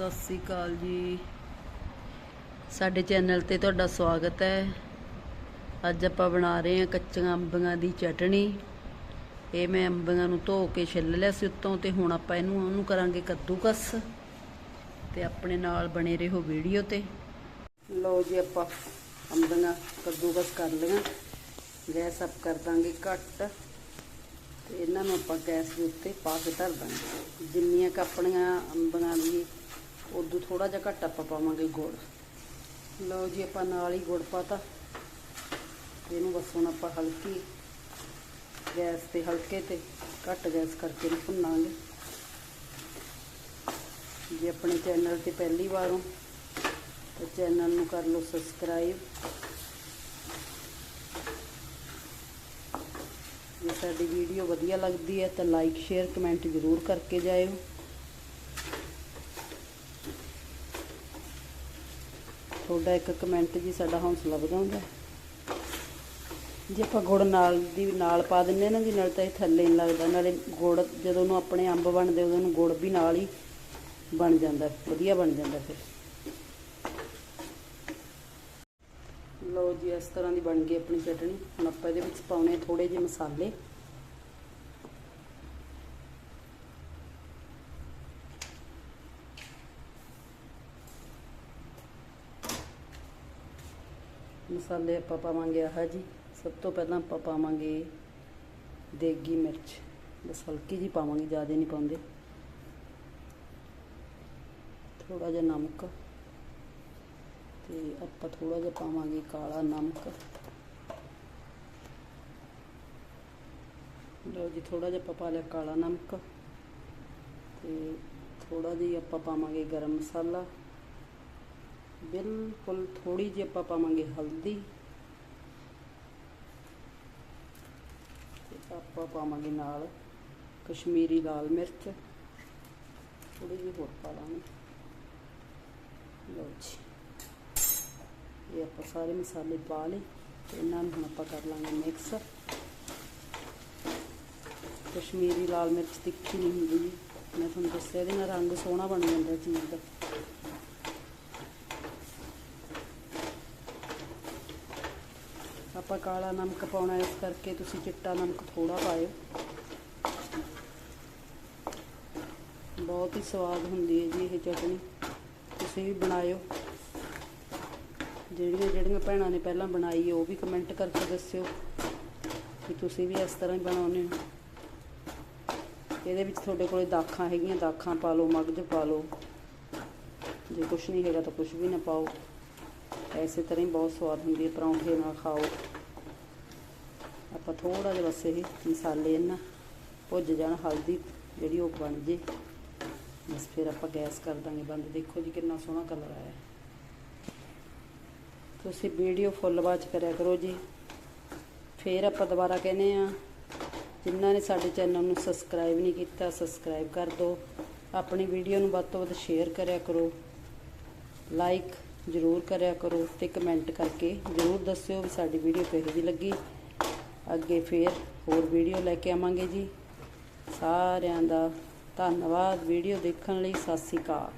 ਸਤਿ ਸ੍ਰੀ ਅਕਾਲ ਜੀ। ਸਾਡੇ ਚੈਨਲ ਤੇ ਤੁਹਾਡਾ ਸਵਾਗਤ ਹੈ। ਅੱਜ ਆਪਾਂ ਬਣਾ ਰਹੇ ਹਾਂ ਕੱਚੀਆਂ ਅੰਬੀਆਂ ਦੀ ਚਟਣੀ। ਇਹ ਮੈਂ ਅੰਬੀਆਂ ਨੂੰ ਧੋ ਕੇ ਛਿੱਲ ਲਿਆ ਸੀ ਉੱਤੋਂ ਤੇ ਹੁਣ ਆਪਾਂ ਇਹਨੂੰ, ਉਹਨੂੰ ਕਰਾਂਗੇ ਕੱਦੂਕਸ ਤੇ ਆਪਣੇ ਨਾਲ ਬਣੇ ਰਹੋ ਵੀਡੀਓ ਤੇ। ਲਓ ਜੀ ਆਪਾਂ ਅੰਬੀਆਂ ਕੱਦੂਕਸ ਕਰ ਲਈਆਂ। ਗੈਸ ਅਪ ਕਰ ਦਾਂਗੇ ਘੱਟ ਤੇ ਇਹਨਾਂ ਨੂੰ ਆਪਾਂ ਗੈਸ ਦੇ ਉੱਤੇ ਪਾ ਕੇ ਧਰ ਦਾਂਗੇ। ਜਿੰਨੀਆਂ ਕੱਪੜੀਆਂ ਆਪਣੀਆਂ ਅੰਬੀਆਂ ਦੀ ਉਦੋਂ ਥੋੜਾ ਜਿਹਾ ਘੱਟ ਆਪਾਂ ਪਾਵਾਂਗੇ ਗੁੜ। ਲਓ ਜੀ, ਆਪਾਂ ਨਾਲ ਹੀ ਗੁੜ ਪਾਤਾ। ਇਹਨੂੰ ਬਸ ਹੁਣ ਆਪਾਂ ਹਲਕੀ ਗੈਸ ਤੇ, ਹਲਕੇ ਤੇ ਘੱਟ ਗੈਸ ਕਰਕੇ ਇਹਨੂੰ ਭੁੰਨਾਂਗੇ। ਜੇ ਆਪਣੇ ਚੈਨਲ ਤੇ ਪਹਿਲੀ ਵਾਰ ਹੋ, ਤਾਂ ਚੈਨਲ ਨੂੰ ਕਰ ਲਓ ਸਬਸਕ੍ਰਾਈਬ। ਜੇ ਸਾਡੀ ਵੀਡੀਓ ਵਧੀਆ ਲੱਗਦੀ ਹੈ, ਤਾਂ ਲਾਈਕ, ਸ਼ੇਅਰ, ਕਮੈਂਟ ਜ਼ਰੂਰ ਕਰਕੇ ਜਾਇਓ। ਤੁਹਾਡਾ ਇੱਕ ਕਮੈਂਟ ਜੀ ਸਾਡਾ ਹੌਸਲਾ ਵਧਾਉਂਦਾ ਜੇ ਆਪਾਂ ਗੁੜ ਨਾਲ ਦੀ ਨਾਲ ਪਾ ਦਿੰਨੇ ਨਾ ਜੀ, ਨਾਲ ਤਾਂ ਇਹ ਥੱਲੇ ਨਹੀਂ ਲੱਗਦਾ, ਨਾਲੇ ਗੁੜ ਜਦੋਂ ਨੂੰ ਆਪਣੇ ਅੰਬ ਬਣਦੇ, ਉਦੋਂ ਨੂੰ ਗੁੜ ਵੀ ਨਾਲ ਹੀ ਬਣ ਜਾਂਦਾ, ਵਧੀਆ ਬਣ ਜਾਂਦਾ ਫਿਰ। ਲਓ ਜੀ, ਇਸ ਤਰ੍ਹਾਂ ਦੀ ਬਣ ਗਈ ਆਪਣੀ ਚਟਣੀ। ਹੁਣ ਆਪਾਂ ਇਹਦੇ ਵਿੱਚ ਪਾਉਣੇ ਥੋੜੇ ਜਿਹੇ ਮਸਾਲੇ। ਮਸਾਲੇ ਆਪਾਂ ਪਾਵਾਂਗੇ ਆਹ ਜੀ। ਸਭ ਤੋਂ ਪਹਿਲਾਂ ਆਪਾਂ ਪਾਵਾਂਗੇ ਦੇਗੀ ਮਿਰਚ। ਬਸ ਹਲਕੀ ਜੀ ਪਾਵਾਂਗੇ, ਜ਼ਿਆਦਾ ਨਹੀਂ ਪਾਉਂਦੇ। ਥੋੜਾ ਜਿਹਾ ਨਮਕ। ਤੇ ਆਪਾਂ ਥੋੜਾ ਜਿਹਾ ਪਾਵਾਂਗੇ ਕਾਲਾ ਨਮਕ। ਲਓ ਜੀ ਥੋੜਾ ਜਿਹਾ ਆਪਾਂ ਪਾ ਲਿਆ ਕਾਲਾ ਨਮਕ। ਤੇ ਥੋੜਾ ਜਿਹਾ ਆਪਾਂ ਪਾਵਾਂਗੇ ਗਰਮ ਮਸਾਲਾ। ਬਿਲਕੁਲ ਥੋੜੀ ਜਿਹੀ ਆਪਾਂ ਪਾਵਾਂਗੇ ਹਲਦੀ। ਆਪਾਂ ਪਾਵਾਂਗੇ ਨਾਲ ਕਸ਼ਮੀਰੀ ਲਾਲ ਮਿਰਚ। ਥੋੜੀ ਜਿਹੀ ਹੋਰ ਪਾ ਲਾਂਗੇ। ਲਓ ਜੀ। ਇਹ ਆਪਾਂ ਸਾਰੇ ਮਸਾਲੇ ਪਾ ਲਏ ਤੇ ਇਹਨਾਂ ਨੂੰ ਹੁਣ ਆਪਾਂ ਕਰ ਲਾਂਗੇ ਮਿਕਸ। ਕਸ਼ਮੀਰੀ ਲਾਲ ਮਿਰਚ ਤਿੱਖੀ ਨਹੀਂ ਹੁੰਦੀ। ਜੀ ਮੈਂ ਤੁਹਾਨੂੰ ਦੱਸਿਆ ਇਹਦੇ ਨਾਲ ਰੰਗ ਸੋਹਣਾ ਬਣ ਜਾਂਦਾ ਚੀਜ਼ ਦਾ। ਆਪਾਂ ਕਾਲਾ ਨਮਕ ਪਾਉਣਾ, ਇਸ ਕਰਕੇ ਤੁਸੀਂ ਚਿੱਟਾ ਨਮਕ ਥੋੜਾ ਪਾਇਓ। ਬਹੁਤ ਹੀ ਸਵਾਦ ਹੁੰਦੀ ਹੈ ਜੀ ਇਹ ਚਟਨੀ। ਤੁਸੀਂ ਵੀ ਬਣਾਇਓ। ਜਿਹੜੀਆਂ ਜਿਹੜੀਆਂ ਭੈਣਾਂ ਨੇ ਪਹਿਲਾਂ ਬਣਾਈ ਹੈ ਉਹ ਵੀ ਕਮੈਂਟ ਕਰਕੇ ਦੱਸਿਓ ਕਿ ਤੁਸੀਂ ਵੀ ਇਸ ਤਰ੍ਹਾਂ ਹੀ ਬਣਾਉਂਦੇ ਹੋ। ਇਹਦੇ ਵਿੱਚ ਤੁਹਾਡੇ ਕੋਲੇ ਦਾਖਾਂ ਹੈਗੀਆਂ, ਦਾਖਾਂ ਪਾ ਲਓ, ਮਗਜ ਪਾ ਲਓ। ਜੇ ਕੁਝ ਨਹੀਂ ਹੈਗਾ ਤਾਂ ਕੁਝ ਵੀ ਨਾ ਪਾਓ। ਐਸੇ ਤਰ੍ਹਾਂ ਹੀ ਬਹੁਤ ਸਵਾਦ ਹੁੰਦੀ ਹੈ, ਪਰੌਂਠੇ ਨਾਲ ਖਾਓ। ਆਪਾਂ ਥੋੜਾ ਜਿਹਾ ਬਸ ਇਹ ਮਸਾਲੇ ਇਹਨਾਂ ਭੁੱਜ ਜਾਣ, ਹਲਦੀ ਜਿਹੜੀ ਉਹ ਬਣ ਜੇ। ਬਸ ਫਿਰ ਆਪਾਂ ਗੈਸ ਕਰ ਦਾਂਗੇ ਬੰਦ। ਦੇਖੋ ਜੀ ਕਿੰਨਾ ਸੋਹਣਾ ਕਲਰ ਆਇਆ। ਤੁਸੀਂ ਵੀਡੀਓ ਫੁੱਲ ਵਾਚ ਕਰਿਆ ਕਰੋ ਜੀ। ਫਿਰ ਆਪਾਂ ਦੁਬਾਰਾ ਕਹਿੰਦੇ ਆ ਜਿਨ੍ਹਾਂ ਨੇ ਸਾਡੇ ਚੈਨਲ ਨੂੰ ਸਬਸਕ੍ਰਾਈਬ ਨਹੀਂ ਕੀਤਾ, ਸਬਸਕ੍ਰਾਈਬ ਕਰ ਦਿਓ ਆਪਣੀ ਵੀਡੀਓ ਨੂੰ ਵੱਧ ਤੋਂ ਵੱਧ ਸ਼ੇਅਰ ਕਰਿਆ ਕਰੋ। ਲਾਈਕ ਜ਼ਰੂਰ ਕਰਿਆ ਕਰੋ ਤੇ ਕਮੈਂਟ ਕਰਕੇ ਜ਼ਰੂਰ ਦੱਸਿਓ ਵੀ ਸਾਡੀ ਵੀਡੀਓ ਕਿਹੋ ਜਿਹੀ ਲੱਗੀ। ਅੱਗੇ ਫੇਰ ਹੋਰ ਵੀਡੀਓ ਲੈ ਕੇ ਆਵਾਂਗੇ ਜੀ। ਸਾਰਿਆਂ ਦਾ ਧੰਨਵਾਦ। ਵੀਡੀਓ ਦੇਖਣ ਲਈ ਸਤਿ ਸ਼੍ਰੀ ਅਕਾਲ।